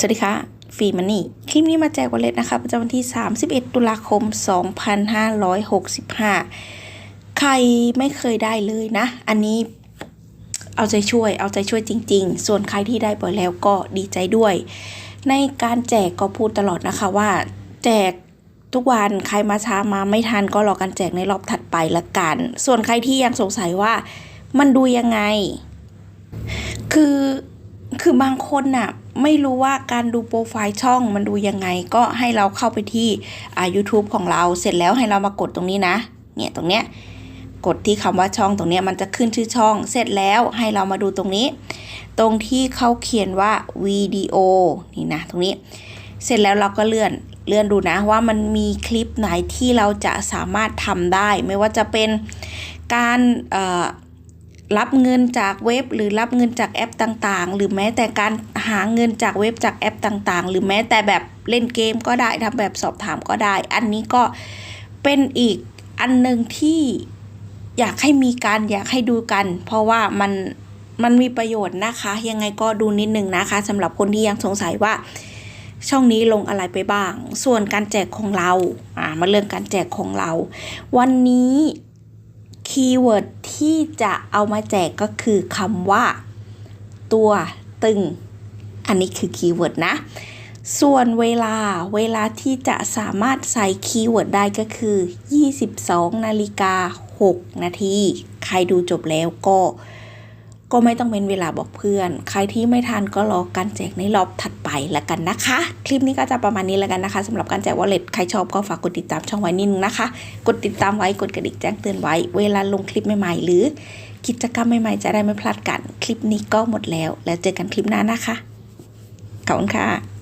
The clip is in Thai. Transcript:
สวัสดีค่ะฟีมันนี่ คลิปนี้มาแจกวอลเล็ตนะคะ ประจำวันที่ 31 ตุลาคม 2565 ใครไม่เคยได้เลยนะ อันนี้เอาใจช่วย เอาใจช่วยจริง ๆ ส่วนใครที่ได้ไปแล้วก็ดีใจด้วย ในการแจกก็พูดตลอดนะคะว่า แจกทุกวันใครมาช้ามาไม่ทันก็รอการแจกในรอบถัดไปละกัน ส่วนใครที่ยังสงสัยว่ามันดูยังไง คือคือบางคนน่ะ ไม่รู้ว่าการดูโปรไฟล์ช่องมันดูยังไง ก็ให้เราเข้าไปที่อ่า YouTube ของเราเสร็จแล้วให้เรามากดตรงนี้นะ เนี่ยตรงเนี้ยกดที่คำว่าช่องตรงเนี้ยมันจะขึ้นชื่อช่อง เสร็จแล้วให้เรามาดูตรงนี้ ตรงที่เขาเขียนว่าวิดีโอนี่นะตรงนี้ เสร็จแล้วเราก็เลื่อนเลื่อนดูนะว่ามันมีคลิปไหนที่เราจะสามารถทำได้ ไม่ว่าจะเป็นการอ่อ รับเงินจากเว็บ หรือรับเงินจากแอปต่างๆ หรือแม้แต่การหาเงินจากเว็บจากแอปต่างๆ หรือแม้แต่แบบเล่นเกมก็ได้ทำแบบสอบถามก็ได้ อันนี้ก็เป็นอีกอันหนึ่งที่อยากให้มีการอยากให้ดูกัน เพราะว่ามันมันมีประโยชน์นะคะ ยังไงก็ดูนิดนึงนะคะสำหรับคนที่ยังสงสัยว่าช่องนี้ลงอะไรไปบ้าง ส่วนการแจกของเรา อ่า มาเรื่องการแจกของเรา วันนี้ คีย์เวิร์ดที่จะเอามาแจกก็คือคำว่า ตัวตึง อันนี้คือคีย์เวิร์ดนะ ส่วนเวลาเวลาที่จะสามารถใส่คีย์เวิร์ดได้ก็คือ 22 นาฬิกา 6 นาที ใครดูจบแล้วก็ ก็ไม่ต้องเป็นเวลาบอกเพื่อน ใครที่ไม่ทันก็รอการแจกในรอบถัดไปละกันนะคะ คลิปนี้ก็จะประมาณนี้ละกันนะคะสำหรับการแจกวอลเล็ตใครชอบก็ฝากกดติดตามช่องไว้นิดนึงนะคะ กดติดตามไว้กดกระดิ่งแจ้งเตือนไว้ เวลาลงคลิปใหม่ๆ หรือ กิจกรรมใหม่ๆจะได้ไม่พลาดกัน คลิปนี้ก็หมดแล้ว แล้วเจอกันคลิปหน้านะคะขอบคุณค่ะ